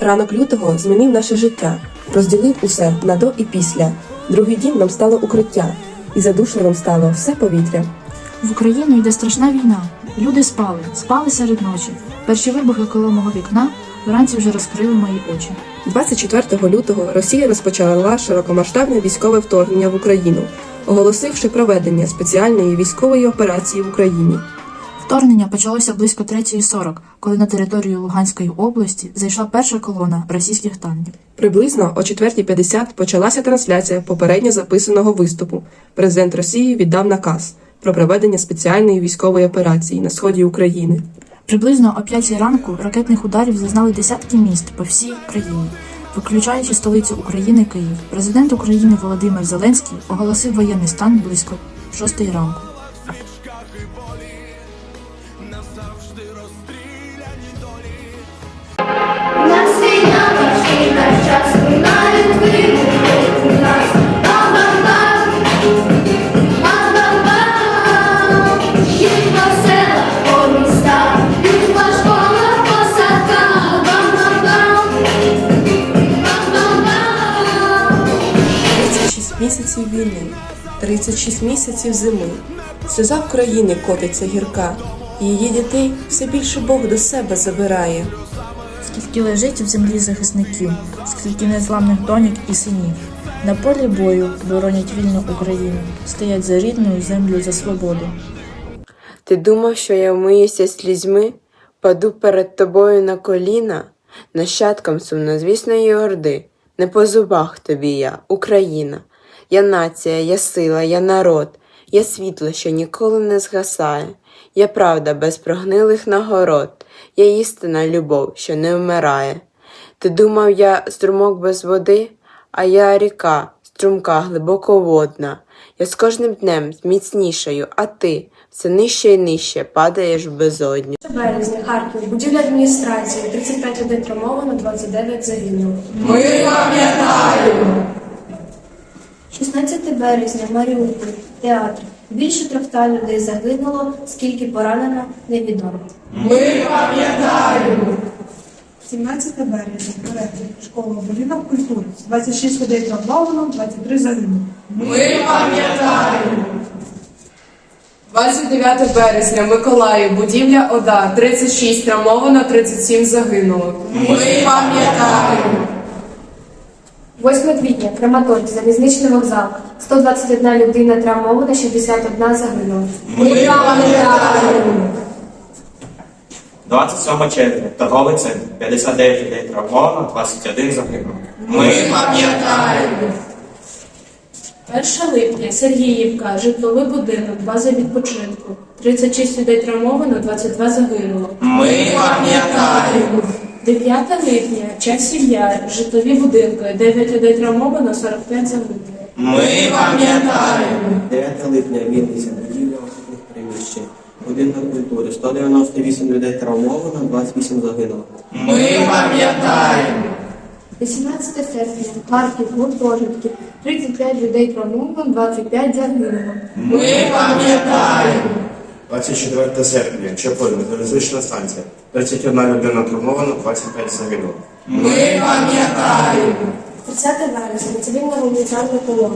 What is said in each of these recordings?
Ранок лютого змінив наше життя, розділив усе на до і після. Другий дім нам стало укриття, і задушливим стало все повітря. В Україну йде страшна війна. Люди спали, спали серед ночі. Перші вибухи коло мого вікна вранці вже розкрили мої очі. 24 лютого Росія розпочала широкомасштабне військове вторгнення в Україну, оголосивши проведення спеціальної військової операції в Україні. Вторгнення почалося близько 3.40, коли на територію Луганської області зайшла перша колона російських танків. Приблизно о 4.50 почалася трансляція попередньо записаного виступу. Президент Росії віддав наказ про проведення спеціальної військової операції на сході України. Приблизно о 5 ранку ракетних ударів зазнали десятки міст по всій країні, виключаючи столицю України Київ. Президент України Володимир Зеленський оголосив воєнний стан близько 6 ранку. Місяців війни, 36 місяців зими. Сльоза в країни котиться гірка. Її дітей все більше Бог до себе забирає. Скільки лежить в землі захисників, скільки незламних доньок і синів. На полі бою боронять вільну Україну, стоять за рідну землю за свободу. Ти думав, що я вмиюся слізьми, паду перед тобою на коліна, нащадком сумнозвісної орди, не по зубах тобі я, Україна. Я нація, я сила, я народ, я світло, що ніколи не згасає, я правда без прогнилих нагород, я істина любов, що не вмирає. Ти думав, я струмок без води, а я ріка, струмка глибоководна. Я з кожним днем зміцнішаю, а ти все нижче і нижче падаєш в безодню. березня, Харків, будівля адміністрації, 35 людей травмовано, 29 загинуло. Ми пам'ятаємо. 16 березня, Маріуполь, театр. Більше 300 людей загинуло, скільки поранено, невідомо. Ми пам'ятаємо. 17 березня, Переклад, школа, будинок культури. 26 людей травмовано, 23 загинули. Ми пам'ятаємо. 29 березня, Миколаїв, будівля ОДА, 36 травмовано, 37 загинуло. Ми пам'ятаємо. 8 квітня, Краматорськ, залізничний вокзал. 121 людина травмована, 61 загинула. Ми пам'ятаємо. 27 червня, торговий центр, 59 людей травмовано, 21 загинуло. Ми пам'ятаємо. 1 липня, Сергіївка, житловий будинок, база відпочинку. 36 людей травмовано, 22 загинуло. Ми пам'ятаємо. 9 липня, Часів Яр, житлові будинки, 9 людей травмовано, 45 загинуло. Ми пам'ятаємо. 9 липня Вінниця, будівля освітних приміщень. Будинок культури. 198 людей травмовано, 28 загинуло. Ми пам'ятаємо. 18 серпня, Харків, гуртожитки, 35 людей травмовано, 25 загинуло. Ми пам'ятаємо. 24 серпня, Чаплин, залізнична станція, 31 людина травмована, 25 загинуло. Ми пам'ятаємо. 30 вересня, цивільна гуманітарна колона.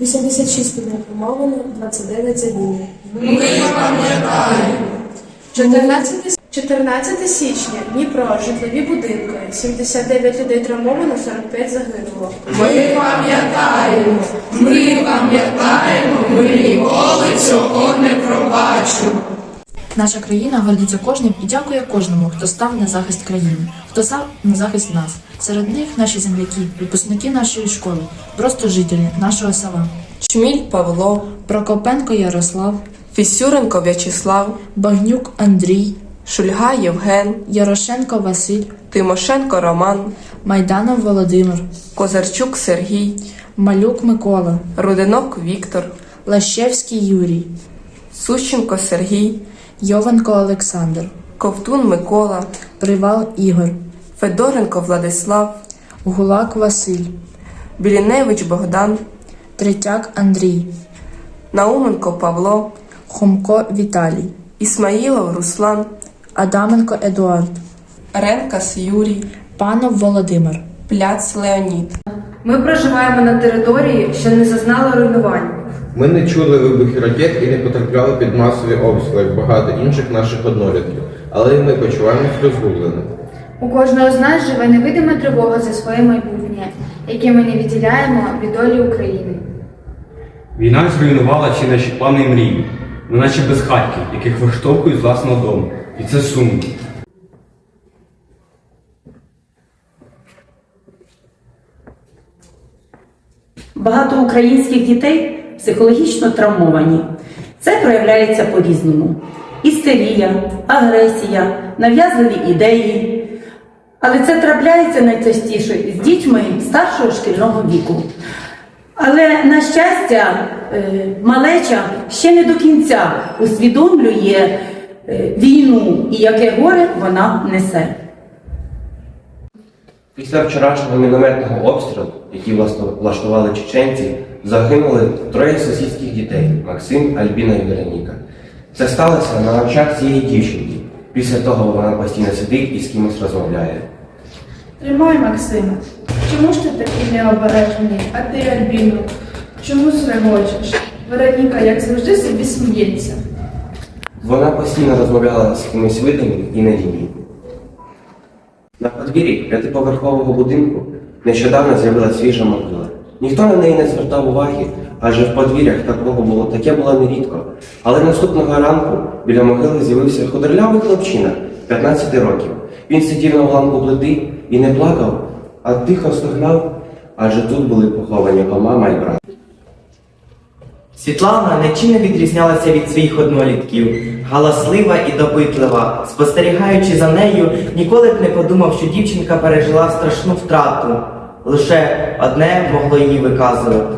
86 людей травмовано, 29 загинуло. Ми пам'ятаємо. 14, 14 січня, Дніпро, житлові будинки, 79 людей травмовано, 45 загинуло. Ми пам'ятаємо. Ми пам'ятаємо. Ми ніколи цього не пробачимо. Наша країна гордиться кожним і дякує кожному, хто став на захист країни, хто став на захист нас. Серед них наші земляки, випускники нашої школи, просто жителі нашого села. Чміль Павло, Прокопенко Ярослав, Фісюренко В'ячеслав, Багнюк Андрій, Шульга Євген, Ярошенко Василь, Тимошенко Роман, Майданов Володимир, Козарчук Сергій, Малюк Микола, Рудинок Віктор, Лащевський Юрій, Сущенко Сергій, Йованко Олександр, Ковтун Микола, Привал Ігор, Федоренко Владислав, Гулак Василь, Біліневич Богдан, Третяк Андрій, Науменко Павло, Хомко Віталій, Ісмаїлов Руслан, Адаменко Едуард, Ренкас Юрій, Панов Володимир. Пляц Леонід. Ми проживаємо на території, що не зазнала руйнувань. Ми не чули вибухи ракет і не потрапляли під масові обстріли, як багато інших наших однолітків. Але і ми почуваємось розгубленими. У кожного з нас живе невидима тривога за своє майбутнє, яке ми не відділяємо від долі України. Війна зруйнувала всі наші плани і мрії. Ми наче безхатьки, яких виштовхують з власного дому. І це сумно. Багато українських дітей психологічно травмовані. Це проявляється по-різному: істерія, агресія, нав'язливі ідеї. Але це трапляється найчастіше з дітьми старшого шкільного віку. Але, на щастя, е, малеча ще не до кінця усвідомлює е, війну і яке горе вона несе. Після вчорашнього мінометного обстрілу, який власно- влаштували чеченці, загинули троє сусідських дітей Максим, Альбіна і Вероніка. Це сталося на очах цієї дівчинки. Після того вона постійно сидить і з кимось розмовляє. Тримай, Максиме. Чому ж ти такий необережний? А ти, Альбіно, чому зрегочеш? Вероніка, як завжди, собі сміється. Вона постійно розмовляла з кимось видимим і невідомим. На подвір'ї п'ятиповерхового будинку нещодавно з'явилася свіжа могила. Ніхто на неї не звертав уваги, адже в подвір'ях такого було таке було нерідко. Але наступного ранку біля могили з'явився худорлявий хлопчина 15 років. Він сидів на уламку плити і не плакав, а тихо стогнав, адже тут були поховані його мама і брат. Світлана нічим не відрізнялася від своїх однолітків, галаслива і допитлива. Спостерігаючи за нею, ніколи б не подумав, що дівчинка пережила страшну втрату. Лише одне могло її виказувати.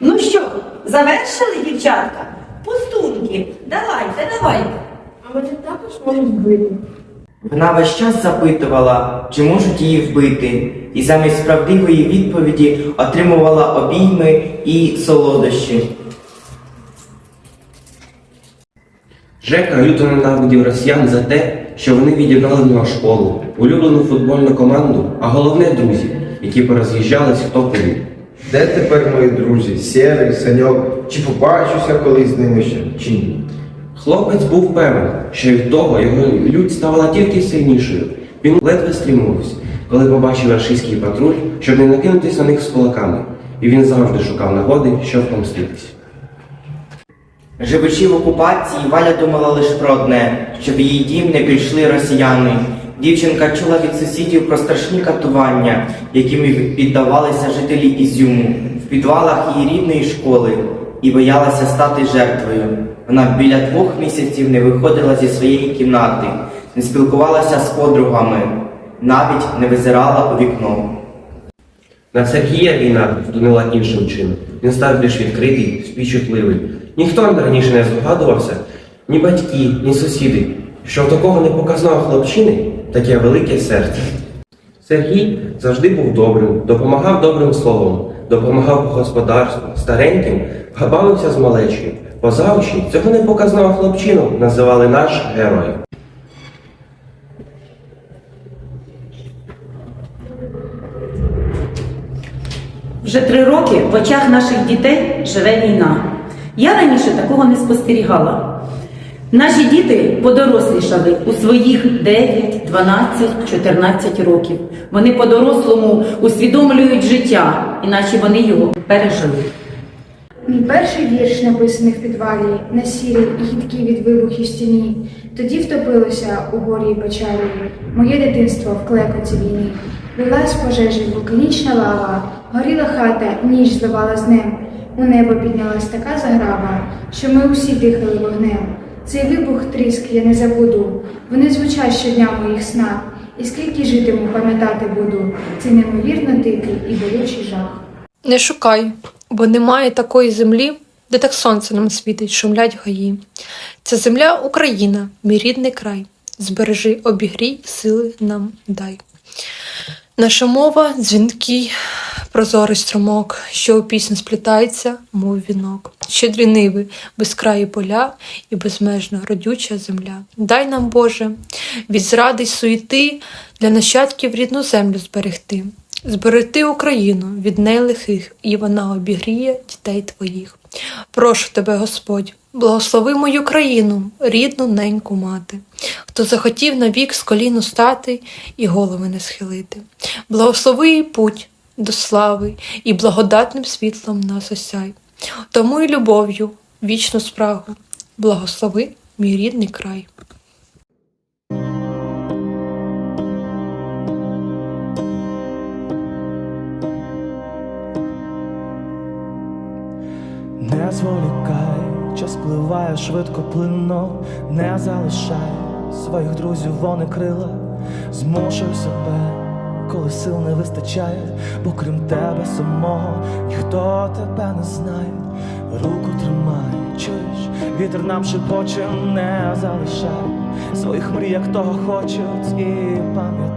Ну що, завершили, дівчатка? Пустунки, давайте, давайте. Мене також можуть вбити. Вона весь час запитувала, чи можуть її вбити, і замість правдивої відповіді отримувала обійми і солодощі. Жека люто ненавидів росіян за те, що вони відігнали в нього школу, улюблену футбольну команду, а головне друзів, які пороз'їжджались хто куди. Де тепер мої друзі? Сєрий, Саньок? Чи побачуся колись з ними ще? Чи ні? Хлопець був певен, що від того його лють ставала тільки сильнішою. Він ледве стримувався, коли побачив рашистський патруль, щоб не накинутися на них з кулаками. І він завжди шукав нагоди, щоб помститись. Живучи в окупації, Валя думала лише про одне, щоб її дім не прийшли росіяни. Дівчинка чула від сусідів про страшні катування, якими піддавалися жителі Ізюму в підвалах її рідної школи, і боялася стати жертвою. Вона біля двох місяців не виходила зі своєї кімнати, не спілкувалася з подругами, навіть не визирала у вікно. На Сергія війна втонила іншим чином. Він став більш відкритий, співчутливий. Ніхто раніше не здогадувався, ні батьки, ні сусіди, що в такого непоказного хлопчини таке велике серце. Сергій завжди був добрим, допомагав добрим словом, допомагав по господарству, стареньким, бавився з малечою. Позавчі цього непоказного хлопчину називали наш герой. Вже три роки в очах наших дітей живе війна. Я раніше такого не спостерігала. Наші діти подорослішали у своїх 9, 12, 14 років. Вони по-дорослому усвідомлюють життя, іначе вони його пережили. Мій перший вірш, написаний в підвалі, на сірій і гідкій від вибухів стіні. Тоді втопилося у горі й печалі. Моє дитинство в клекоті війни. Лилась пожежі вулканічна лава, горіла хата, ніч зливала з ним. У небо піднялась така заграва, що ми усі дихали вогнем. Цей вибух тріск я не забуду. Вони звучать щодня в моїх снах. І скільки житиму, пам'ятати буду. Це неймовірно дикий і болючий жах. Не шукай, бо немає такої землі, де так сонце нам світить, шумлять гаї. Це земля Україна, мій рідний край. Збережи, обігрій, сили нам дай. Наша мова дзвінкий, прозорий струмок, що у пісню сплітається, мов вінок. Щедрі ниви, безкраї поля і безмежно родюча земля. Дай нам, Боже, від зради й суєти для нащадків рідну землю зберегти. Зберегти Україну від неї лихих, і вона обігріє дітей твоїх. Прошу тебе, Господь, благослови мою країну, рідну неньку мати, хто захотів навік з коліну стати і голови не схилити. Благослови їй путь до слави і благодатним світлом нас осяй. Тому і любов'ю вічну спрагу, благослови мій рідний край. Не зволікай, час пливає швидко плинно, не залишай своїх друзів, вони крила, змушуй себе, коли сил не вистачає, бо крім тебе самого ніхто тебе не знає. Руку тримай, чуєш, вітер нам шепоче, не залишай. Своїх мрій, як того хочуть, і пам'ятай,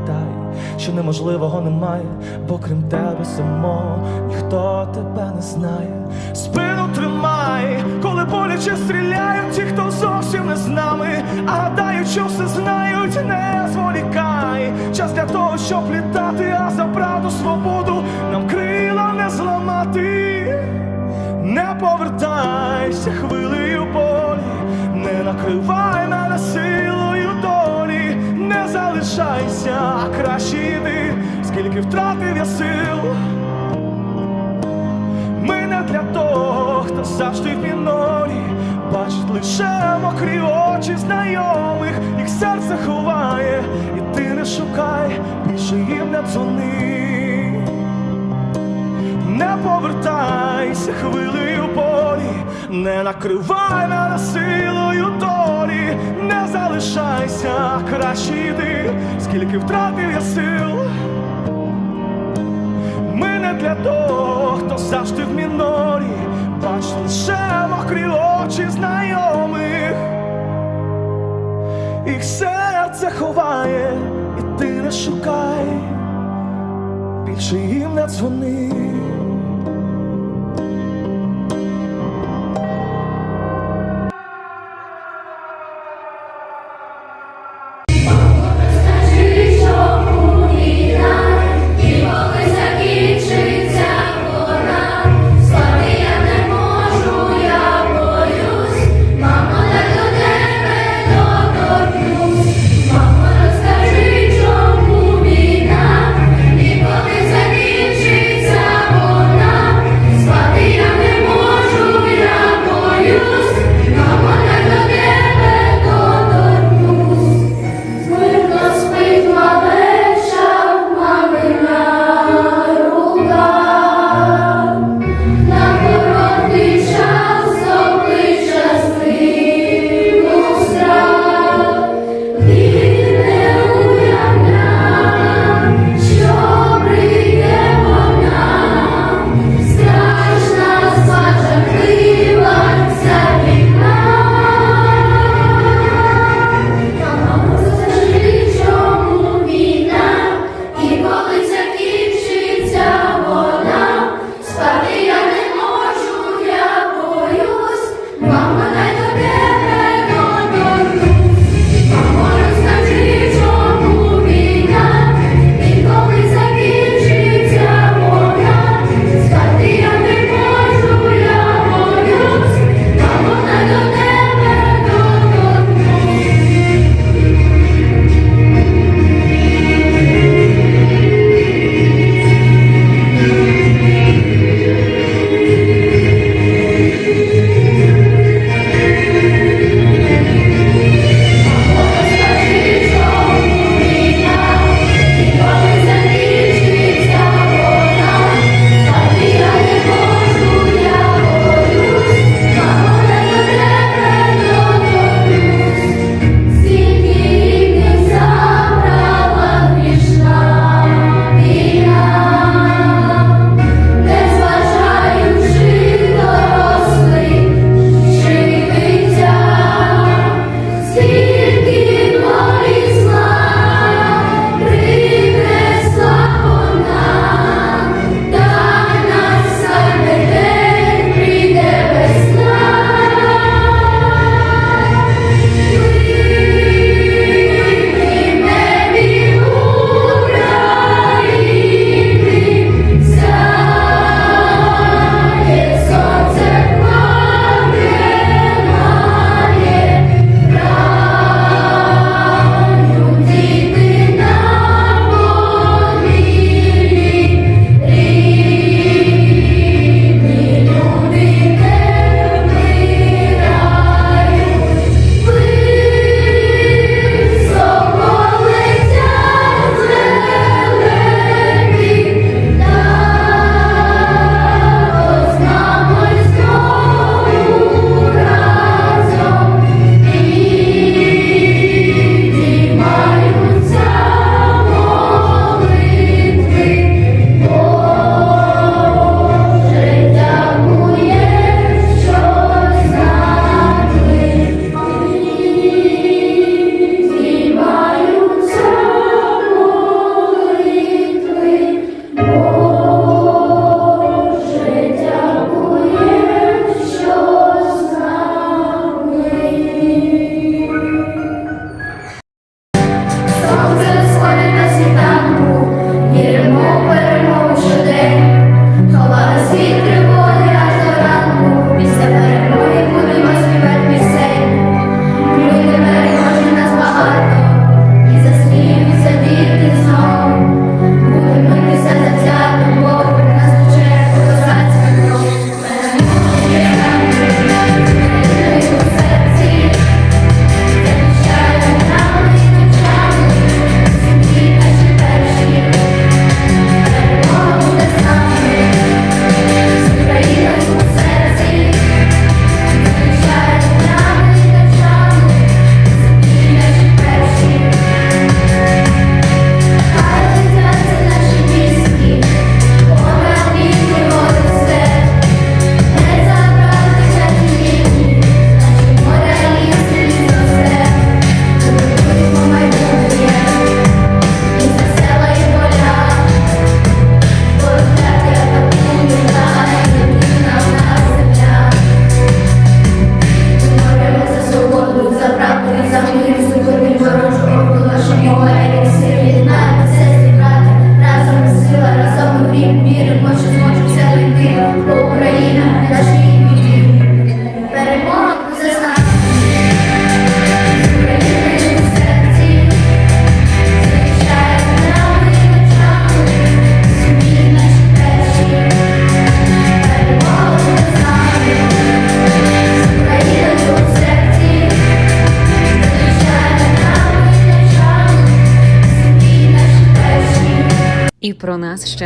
що неможливого немає, бо крім тебе самого ніхто тебе не знає. Спину тримай, коли боляче стріляють, ті, хто зовсім не з нами, а гадають, що все знають, не зволікай. Час для того, щоб літати, а за правду свободу нам крила не зламати. Не повертайся хвилею болі, не накривай скільки втратив я сил. Ми не для того, хто завжди в мінорі, бачить лише мокрі очі знайомих, їх серце ховає, і ти не шукай, більше їм не дзвони. Не повертайся хвилею болі, не накривай мене силою долі, не залишайся, краще йди, скільки втратив я сил. Для того, хто завжди в мінорі, бач лише мокрі очі знайомих, їх серце ховає, і ти не шукай. Більше їм не дзвони.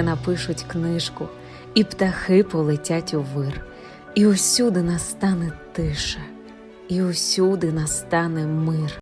Напишуть книжку, і птахи полетять у вир, і усюди настане тиша, і усюди настане мир.